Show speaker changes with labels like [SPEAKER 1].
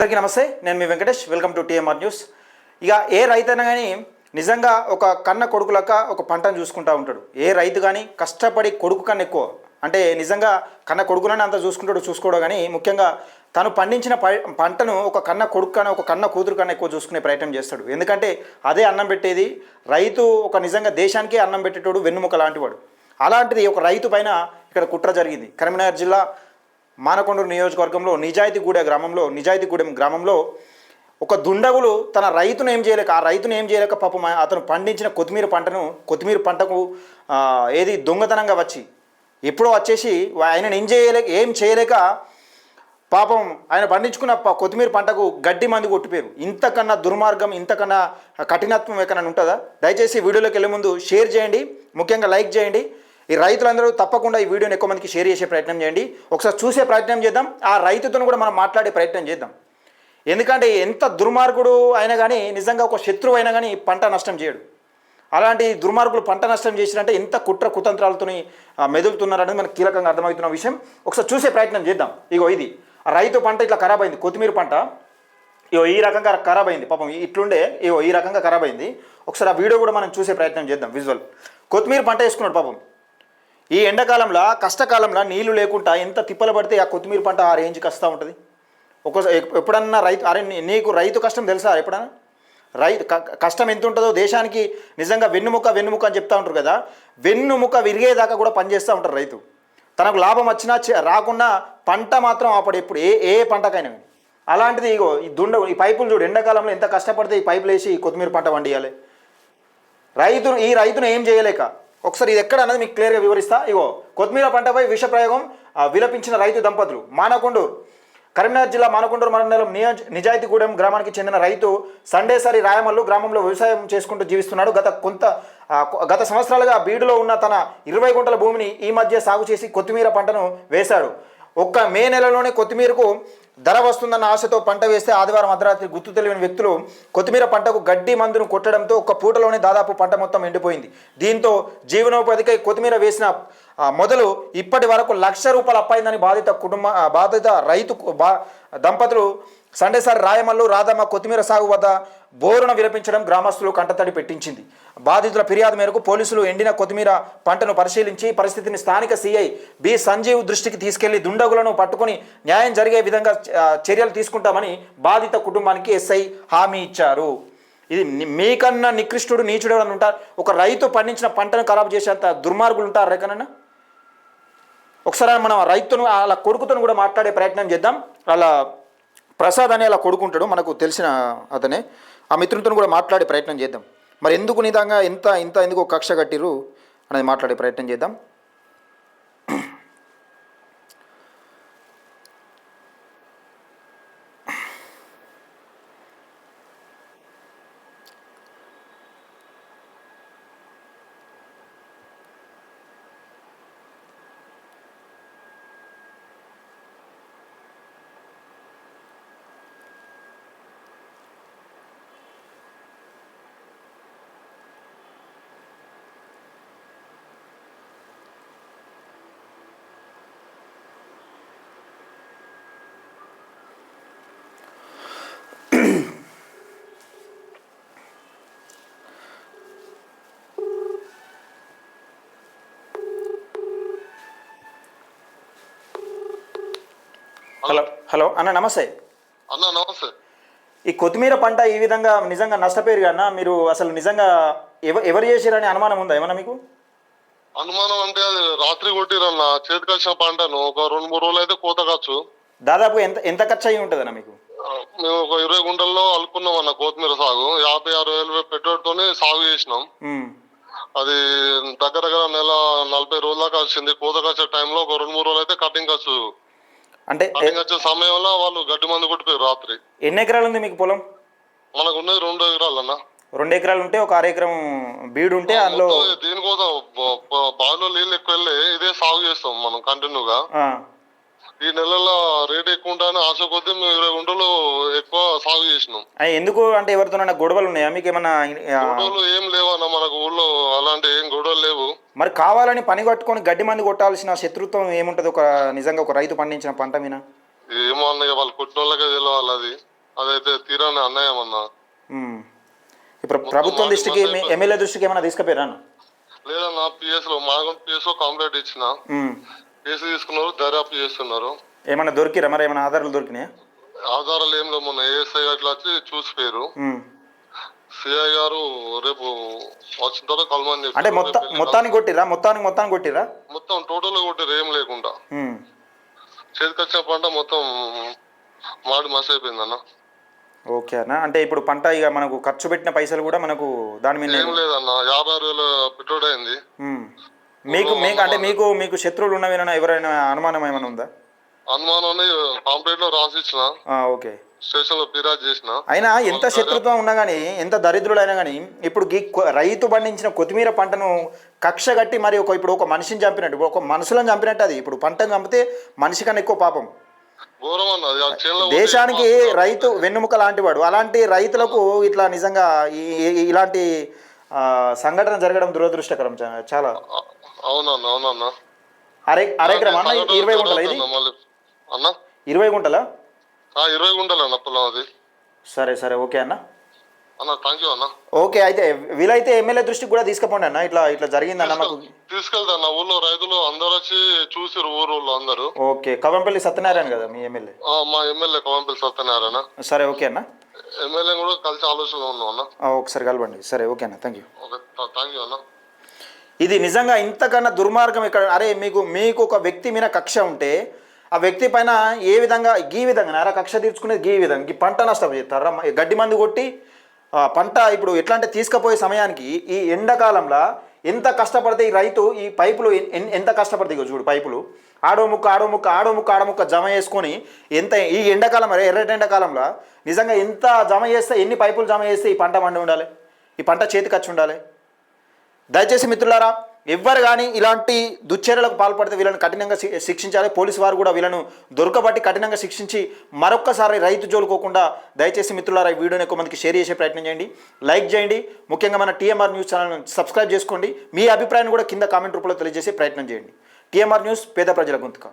[SPEAKER 1] అందరికీ నమస్తే నేను మీ Venkatesh welcome to TMR news. ఇక ఏ రైతు అయినా కానీ నిజంగా ఒక కన్న కొడుకు లెక్క ఒక పంటను చూసుకుంటూ ఉంటాడు. ఏ రైతు కానీ కష్టపడి కొడుకు కన్నా ఎక్కువ అంటే నిజంగా కన్న కొడుకునని అంత చూసుకుంటాడు చూసుకోవడం కానీ ముఖ్యంగా తను పండించిన ప- పంటను ఒక కన్న కొడుకు కన్నా ఒక కన్న కూతురు కన్నా ఎక్కువ చూసుకునే ప్రయత్నం చేస్తాడు. ఎందుకంటే అదే అన్నం పెట్టేది రైతు ఒక నిజంగా దేశానికే అన్నం పెట్టేటోడు వెన్నుముక లాంటివాడు. అలాంటిది ఒక రైతు పైన ఇక్కడ కుట్ర జరిగింది. కరీంనగర్ జిల్లా మానకొండూరు నియోజకవర్గంలో నిజాయితీగూడె గ్రామంలో నిజాయితీగూడెం గ్రామంలో ఒక దుండగులు తన రైతును ఏం చేయలేక ఆ రైతును ఏం చేయలేక పాపం అతను పండించిన కొత్తిమీర పంటను కొత్తిమీర పంటకు ఏది దొంగతనంగా వచ్చి ఎప్పుడో వచ్చేసి ఆయనను ఏం చేయలేక ఏం చేయలేక పాపం ఆయన పండించుకున్న కొత్తిమీర పంటకు గడ్డి మంది కొట్టిపోయారు. ఇంతకన్నా దుర్మార్గం ఇంతకన్నా కఠినత్వం ఎక్కడైనా ఉంటుందా? దయచేసి వీడియోలోకి వెళ్ళే ముందు షేర్ చేయండి ముఖ్యంగా లైక్ చేయండి. ఈ రైతులందరూ తప్పకుండా ఈ వీడియోని ఎక్కువ మందికి షేర్ చేసే ప్రయత్నం చేయండి. ఒకసారి చూసే ప్రయత్నం చేద్దాం. ఆ రైతుతో కూడా మనం మాట్లాడే ప్రయత్నం చేద్దాం. ఎందుకంటే ఎంత దుర్మార్గుడు అయినా కానీ నిజంగా ఒక శత్రువు అయినా కానీ పంట నష్టం చేయడు. అలాంటి దుర్మార్గులు పంట నష్టం చేసినంటే ఎంత కుట్ర కుతంత్రాలతోని మెదులుతున్నారనేది మనకు కీలకంగా అర్థమవుతున్న విషయం. ఒకసారి చూసే ప్రయత్నం చేద్దాం. ఇగో ఇది. ఆ రైతు పంట ఇట్లా ఖరాబ్ అయింది. కొత్తిమీర పంట. ఇగో ఈ రకంగా ఖరాబ్ అయింది. పాపం ఇట్లుండే ఇగో ఈ రకంగా ఖరాబ్ అయింది. ఒకసారి ఆ వీడియో కూడా మనం చూసే ప్రయత్నం చేద్దాం విజువల్. కొత్తిమీర పంట వేసుకున్నాడు పాపం. ఈ ఎండాకాలంలో కష్టకాలంలో నీళ్ళు లేకుండా ఎంత తిప్పలు పడితే ఆ కొత్తిమీర పంట ఆ రేంజ్కి వస్తూ ఉంటుంది? ఒక్కోసారి ఎప్పుడన్నా రైతు అరే నీకు రైతు కష్టం తెలుసా ఎప్పుడన్నా? రైతు కష్టం ఎంత ఉంటుందో దేశానికి నిజంగా వెన్నుముక వెన్నుముక అని చెప్తా ఉంటారు కదా వెన్నుముక విరిగేదాకా కూడా పనిచేస్తూ ఉంటారు రైతు. తనకు లాభం వచ్చినా చే- రాకున్నా పంట మాత్రం అప్పుడు ఎప్పుడు ఏ ఏ పంటకైనా. అలాంటిది ఇగో ఈ దుండ ఈ పైపులు చూడు ఎండాకాలంలో ఎంత కష్టపడితే ఈ పైపులు వేసి ఈ కొత్తిమీర పంట వండియాలి రైతు ఈ రైతును ఏం చేయలేక ఒకసారి ఇది ఎక్కడ అన్నది మీకు క్లియర్గా వివరిస్తా. ఇగో కొత్తిమీర పంటపై విష ప్రయోగం విలపించిన రైతు దంపతులు. మానకొండూరు. కరీంనగర్ జిల్లా మానకొండూరు మండలం నియోజ నిజాయితీగూడెం గ్రామానికి చెందిన రైతు సండేసరి రాయమల్లు గ్రామంలో వ్యవసాయం చేసుకుంటూ జీవిస్తున్నాడు. గత కొంత గత సంవత్సరాలుగా బీడులో ఉన్న తన ఇరవై గుంటల భూమిని ఈ మధ్య సాగు చేసి కొత్తిమీర పంటను వేశాడు. ఒక్క మే నెలలోనే కొత్తిమీరకు ధర వస్తుందన్న ఆశతో పంట వేస్తే ఆదివారం అర్ధరాత్రి గుర్తు తెలియని వ్యక్తులు కొత్తిమీర పంటకు గడ్డి మందును కొట్టడంతో ఒక్క పూటలోనే దాదాపు పంట మొత్తం ఎండిపోయింది. దీంతో జీవనోపాధికై కొత్తిమీర వేసిన మొదలు ఇప్పటి వరకు లక్ష రూపాయలు అప్పైందని బాధిత కుటుంబ బాధిత రైతు దంపతులు సండే సార్ రాయమల్లు రాధమ్మ కొత్తిమీర సాగు వద్ద బోరున విలపించడం గ్రామస్తులు కంటతడి పెట్టించింది. బాధితుల ఫిర్యాదు మేరకు పోలీసులు ఎండిన కొత్తిమీర పంటను పరిశీలించి పరిస్థితిని స్థానిక సీఐ బి సంజీవ్ దృష్టికి తీసుకెళ్ళి దుండగులను పట్టుకుని న్యాయం జరిగే విధంగా చర్యలు తీసుకుంటామని బాధిత కుటుంబానికి ఎస్ఐ హామీ ఇచ్చారు. ఇది మీకన్నా నికృష్టుడు నీచుడు అని ఉంటారు ఒక రైతు పండించిన పంటను ఖరాబు చేసేంత దుర్మార్గులు ఉంటారు రేకనన్నా ఒకసారి మనం రైతును అలా కొడుకుతో కూడా మాట్లాడే ప్రయత్నం చేద్దాం. అలా ప్రసాద్ అనే అలా కొడుకుంటాడు మనకు తెలిసిన అతనే. ఆ మిత్రులతో కూడా మాట్లాడే ప్రయత్నం చేద్దాం. మరి ఎందుకు నిజంగా ఎంత ఇంత ఎందుకు కక్ష కట్టిరు అనేది మాట్లాడే ప్రయత్నం చేద్దాం. హలో హలో అన్న నమస్తే.
[SPEAKER 2] అన్న నమస్తే.
[SPEAKER 1] ఈ కొత్తిమీర పంట ఈ విధంగా నిజంగా నష్టపోయారు అన్న మీరు అసలు నిజంగా ఎవ ఎవరు చేశారని అనుమానం ఉందా ఏమన్నా మీకు?
[SPEAKER 2] అనుమానం అంటే అది రాత్రి కొట్టిరన్న చేతికి వచ్చిన పంటను ఒక రెండు మూడు రోజులు అయితే కోత కావచ్చు.
[SPEAKER 1] దాదాపు ఎంత ఎంత ఖర్చు అయ్యి ఉంటుందన్న మీకు?
[SPEAKER 2] మేము ఒక ఇరవై గుంటల్లో అలుకున్నాం అన్న కొత్తిమీర సాగు. యాభై అరవై వేలు పెట్టుబడితోనే సాగు చేసినాం. అది దగ్గర దగ్గర నెల నలభై రోజుల దాకా వచ్చింది కోత వచ్చే టైంలో ఒక రెండు మూడు రోజులు అయితే కటింగ్ వచ్చు
[SPEAKER 1] అంటే
[SPEAKER 2] వచ్చే సమయంలో వాళ్ళు గడ్డి మందు కొట్టిపోయారు రాత్రి.
[SPEAKER 1] ఎన్ని ఎకరాలు ఉంది మీకు పొలం?
[SPEAKER 2] మనకు ఉన్నది రెండు ఎకరాలు అన్న
[SPEAKER 1] రెండు ఎకరాలు ఉంటే ఒక అర ఎకరం బీడు ఉంటే అందులో
[SPEAKER 2] దీనికోసం బావిలో నీళ్ళు ఎక్కువ వెళ్ళి ఇదే సాగు చేస్తాం మనం కంటిన్యూగా ఈ నెలలో రేట్ ఎక్కువ ఉంటాయని ఆశ కొద్దీ మేము ఇరవై గుంటలు ఎక్కువ సాగు చేసినాం.
[SPEAKER 1] ఎందుకు అంటే ఎవరితోనైనా గొడవలు ఉన్నాయా? మీకు ఏమన్నా ఆ,
[SPEAKER 2] గొడవలు ఏం లేవన్న మనకు ఊళ్ళో అలాంటి ఏం గొడవలు లేవు.
[SPEAKER 1] మరి కావాలని పని కట్టుకొని గడ్డి మంది కొట్టాల్సిన శత్రుత్వం ఏముంటుంది? ఒక నిజంగా ఒక రైతు పండించిన పంట మీద?
[SPEAKER 2] ఏమో అన్నయ్య వాళ్ళు కొట్టిన వాళ్ళకే తెలియాలి అది. అదైతే తీరాని అన్యాయం అన్న.
[SPEAKER 1] ఉమ్. ఇప్పుడు ప్రభుత్వం దృష్టికి మీ ఎమ్మెల్యే దృష్టికి ఏమైనా తీసుకుపోయారా
[SPEAKER 2] లేదన్న పిఎస్లో మాగం పిఎస్లో కంప్లైంట్ ఇచ్చిన.
[SPEAKER 1] ఉమ్.
[SPEAKER 2] కేసు తీసుకున్నారు దర్యాప్తు చేస్తున్నారు.
[SPEAKER 1] ఏమైనా దొరికిరా మరి? ఏమైనా ఆధారాలు దొరికినాయా?
[SPEAKER 2] ఆధారాలు ఏం లేవు మొన్న ఏఎస్ఐ అట్లా వచ్చి చూసిపోయారు. సిఐ గారు రేపు వచ్చిన తర్వాత కలమని చెప్పారు.
[SPEAKER 1] అంటే మొత్తం మొత్తానికి కొట్టిరా మొత్తానికి మొత్తానికి కొట్టిరా
[SPEAKER 2] మొత్తం టోటల్ కొట్టారు ఏం లేకుండా.
[SPEAKER 1] ఉమ్.
[SPEAKER 2] చేతికి వచ్చిన పంట మొత్తం మాడి మసి అయిపోయింది అన్న.
[SPEAKER 1] ఓకే అన్న. అంటే ఇప్పుడు పంట ఇక మనకు ఖర్చు పెట్టిన పైసలు కూడా మనకు దాని మీద
[SPEAKER 2] ఏం లేదన్న. యాభై ఆరు వేల పెట్రోల్ అయింది.
[SPEAKER 1] మీకు మీకు అంటే మీకు మీకు శత్రువులు ఉన్నవేనా ఎవరైనా అనుమానం ఏమైనా ఉందా?
[SPEAKER 2] అనుమానాన్ని పాంప్లెట్లో రాసిచ్చిన
[SPEAKER 1] ఓకే.
[SPEAKER 2] స్టేషన్లో ఫిర్యాదు చేసిన.
[SPEAKER 1] అయినా ఎంత శత్రుత్వం ఉన్నా కానీ ఎంత దరిద్రుడైనా కానీ ఇప్పుడు గీ రైతు పండించిన కొత్తిమీర పంటను కక్ష కట్టి మరి ఒక ఇప్పుడు ఒక మనిషిని చంపినట్టు ఇప్పుడు ఒక మనుషులను చంపినట్టు అది. ఇప్పుడు పంటను చంపితే మనిషి కన్నా ఎక్కువ పాపం. దేశానికి రైతు వెన్నుముక లాంటి వాడు అలాంటి రైతులకు ఇట్లా నిజంగా ఇలాంటి సంఘటన జరగడం దురదృష్టకరం చాలా.
[SPEAKER 2] అవునన్న అవునన్న.
[SPEAKER 1] అరే అరెకరం అన్న
[SPEAKER 2] సంఘటన
[SPEAKER 1] ఇరవై గుంటల ఇది?
[SPEAKER 2] అన్న?
[SPEAKER 1] ఇరవై గుంటలా?
[SPEAKER 2] ఆ, ఇరవై గుంటలు అన్న పొలం అది?
[SPEAKER 1] సరే సరే ఓకే అన్న.
[SPEAKER 2] అన్న థ్యాంక్ యూ అన్న.
[SPEAKER 1] ఓకే అయితే వీలైతే ఎమ్మెల్యే దృష్టికి కూడా తీసుకుపోండి అన్న. ఇట్లా ఇట్లా జరిగిందన్న మాకు.
[SPEAKER 2] తీసుకెళ్తా అన్న. ఊళ్ళో రైతులు అందరు వచ్చి చూసిరు ఊరు అందరూ.
[SPEAKER 1] ఓకే కవంపల్లి సత్యనారాయణ కదా మీ ఎమ్మెల్యే?
[SPEAKER 2] మా ఎమ్మెల్యే కవంపల్లి సత్యనారాయణ.
[SPEAKER 1] సరే ఓకే అన్న.
[SPEAKER 2] ఎమ్మెల్యే కూడా కలిసి ఆలోచనలో ఉన్నాం అన్న.
[SPEAKER 1] ఒకసారి కలవండి. సరే ఓకే అన్న. Thank you
[SPEAKER 2] okay thank you అన్న.
[SPEAKER 1] ఇది నిజంగా ఇంతకన్నా దుర్మార్గం ఇక్కడ. అరే మీకు మీకు ఒక వ్యక్తి మీద కక్ష ఉంటే ఆ వ్యక్తి పైన ఏ విధంగా గీ విధంగా నారా కక్ష తీర్చుకునేది గీ విధంగా ఈ పంట నష్టం చేస్తారా. గడ్డి మందు కొట్టి పంట ఇప్పుడు ఎట్లా అంటే తీసుకుపోయే సమయానికి ఈ ఎండాకాలంలో ఎంత కష్టపడితే ఈ రైతు ఈ పైపులు ఎంత కష్టపడితే ఇక చూడు పైపులు. ఆడో ముక్క ఆడో ముక్క ఆడో ముక్క ఆడో ముక్క జమ చేసుకొని ఎంత ఈ ఎండాకాలం అరే ఎర్రటి ఎండాకాలంలో నిజంగా ఎంత జమ చేస్తే ఎన్ని పైపులు జమ చేస్తే ఈ పంట మండి ఉండాలి? ఈ పంట చేతికి వచ్చి ఉండాలి? దయచేసి మిత్రులారా ఎవ్వరు కానీ ఇలాంటి దుశ్చర్యలకు పాల్పడితే వీళ్ళని కఠినంగా శిక్షించాలి. పోలీసు వారు కూడా వీళ్ళను దొరకబట్టి కఠినంగా శిక్షించి మరొక్కసారి రైతు జోలుకోకుండా దయచేసి మిత్రులారా ఈ వీడియోని ఎక్కువ మందికి షేర్ చేసే ప్రయత్నం చేయండి. లైక్ చేయండి. ముఖ్యంగా మన టీఎంఆర్ న్యూస్ ఛానల్ సబ్స్క్రైబ్ చేసుకోండి. మీ అభిప్రాయాన్ని కూడా కింద కామెంట్ రూపంలో తెలియజేసే ప్రయత్నం చేయండి. టీఎంఆర్ న్యూస్ పేద ప్రజల గొంతుక.